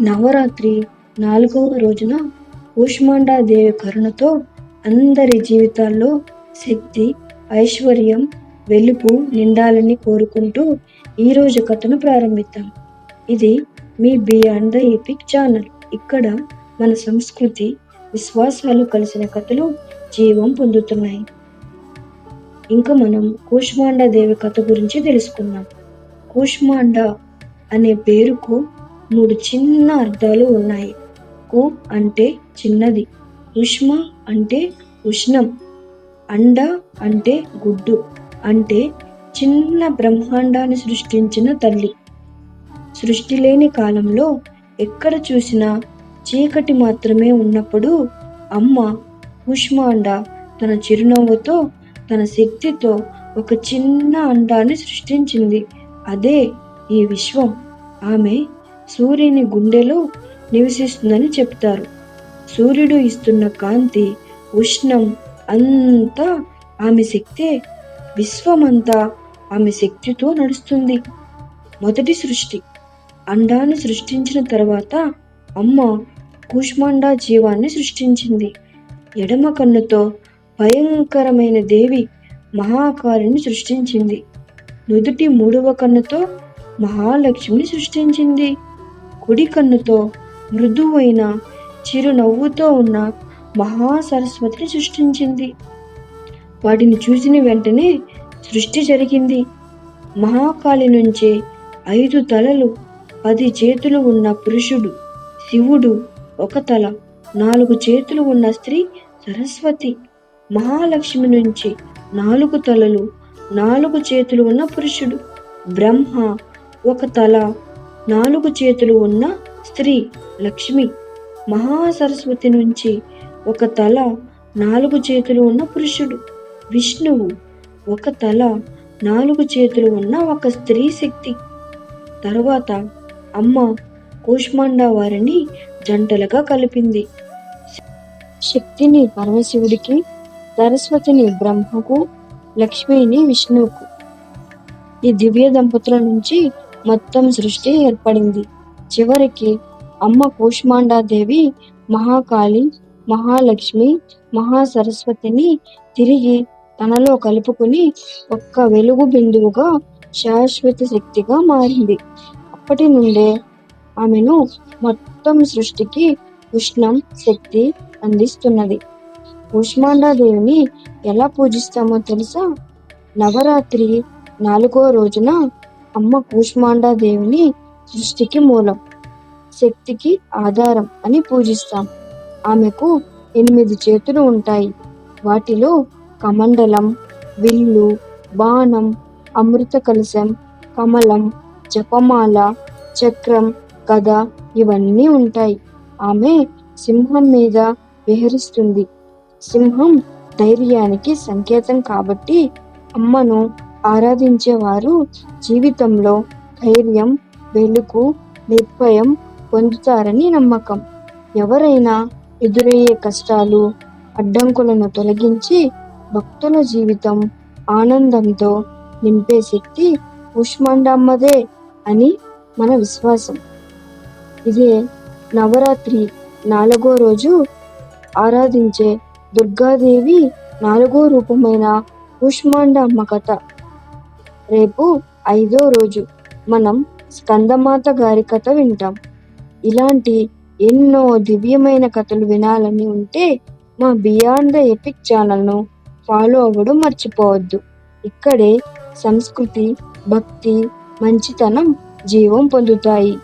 నవరాత్రి నాలుగవ రోజున కూష్మాండాదేవి కరుణతో అందరి జీవితాల్లో శక్తి ఐశ్వర్యం వెలుపు నిండాలని కోరుకుంటూ ఈరోజు కథను ప్రారంభిద్దాం. ఇది మీ బియాండ్ ద ఎపిక్ ఛానల్. ఇక్కడ మన సంస్కృతి విశ్వాసాలు కలిసిన కథలు జీవం పొందుతున్నాయి. ఇంకా మనం కూష్మాండ దేవి కథ గురించి తెలుసుకుందాం. కూష్మాండ అనే పేరుకు మూడు చిన్న అర్థాలు ఉన్నాయి. కు అంటే చిన్నది ఉష్మ అంటే ఉష్ణం అండ అంటే గుడ్డు అంటే చిన్న బ్రహ్మాండాన్ని సృష్టించిన తల్లి. సృష్టి లేని కాలంలో ఎక్కడ చూసినా చీకటి మాత్రమే ఉన్నప్పుడు అమ్మ ఉష్మాండ తన చిరునవ్వుతో తన శక్తితో ఒక చిన్న అండాన్ని సృష్టించింది. అదే ఈ విశ్వం. ఆమె సూర్యుని గుండెలో నివసిస్తుందని చెప్తారు. సూర్యుడు ఇస్తున్న కాంతి ఉష్ణం అంతా ఆమె శక్తే విశ్వమంతా ఆమె శక్తితో నడుస్తుంది. మొదటి సృష్టి. అండాన్ని సృష్టించిన తర్వాత అమ్మ కూష్మాండా జీవాన్ని సృష్టించింది. ఎడమ కన్నుతో భయంకరమైన దేవి మహాకాళిని సృష్టించింది. నుదుటి మూడవ కన్నుతో మహాలక్ష్మిని సృష్టించింది. కుడి కన్నుతో మృదువైన చిరునవ్వుతో ఉన్న మహాసరస్వతిని సృష్టించింది. వాటిని చూసిన వెంటనే సృష్టి జరిగింది. మహాకాళి నుంచి ఐదు తలలు పది చేతులు ఉన్న పురుషుడు శివుడు ఒక తల నాలుగు చేతులు ఉన్న స్త్రీ సరస్వతి మహాలక్ష్మి నుంచి నాలుగు తలలు నాలుగు చేతులు ఉన్న పురుషుడు బ్రహ్మ ఒక తల నాలుగు చేతులు ఉన్న స్త్రీ లక్ష్మి మహాసరస్వతి నుంచి ఒక తల నాలుగు చేతులు ఉన్న పురుషుడు. విష్ణువు ఒక తల నాలుగు చేతులు ఉన్న ఒక స్త్రీ శక్తి. తర్వాత అమ్మ కూష్మాండ వారిని జంటలుగా కలిపింది. శక్తిని పరమశివుడికి సరస్వతిని బ్రహ్మకు లక్ష్మిని విష్ణువుకు. ఈ దివ్య దంపతుల నుంచి మొత్తం సృష్టి ఏర్పడింది. చివరికి అమ్మ కూష్మాండాదేవి మహాకాళి మహాలక్ష్మి మహాసరస్వతిని తిరిగి తనలో కలుపుకుని ఒక్క వెలుగు బిందువుగా శాశ్వత శక్తిగా మారింది. అప్పటి నుండే ఆమెను మొత్తం సృష్టికి ఉష్ణం శక్తి అందిస్తున్నది. కూష్మాండాదేవిని ఎలా పూజిస్తామో తెలుసా? నవరాత్రి నాలుగో రోజున అమ్మ కూష్మాండాదేవిని సృష్టికి మూలం శక్తికి ఆధారం అని పూజిస్తాం. ఆమెకు ఎనిమిది చేతులు ఉంటాయి. వాటిలో కమండలం విల్లు బాణం అమృత కలశం కమలం జపమాల చక్రం కథ ఇవన్నీ ఉంటాయి. ఆమె సింహం మీద విహరిస్తుంది. సింహం ధైర్యానికి సంకేతం కాబట్టి అమ్మను ఆరాధించేవారు జీవితంలో ధైర్యం వెలుగు నిర్భయం పొందుతారని నమ్మకం. ఎవరైనా ఎదురయ్యే కష్టాలు అడ్డంకులను తొలగించి భక్తుల జీవితం ఆనందంతో నింపే శక్తి ఉష్మాండమ్మదే అని మన విశ్వాసం. ఇదే నవరాత్రి నాలుగో రోజు ఆరాధించే దుర్గాదేవి నాలుగో రూపమైన కూష్మాండ అమ్మ కథ. రేపు ఐదో రోజు మనం స్కందమాత గారి కథ వింటాం. ఇలాంటి ఎన్నో దివ్యమైన కథలు వినాలని ఉంటే మా బియాండ్ ద ఎపిక్ ఛానల్ను ఫాలో అవ్వడం మర్చిపోవద్దు. ఇక్కడే సంస్కృతి భక్తి మంచితనం జీవం పొందుతాయి.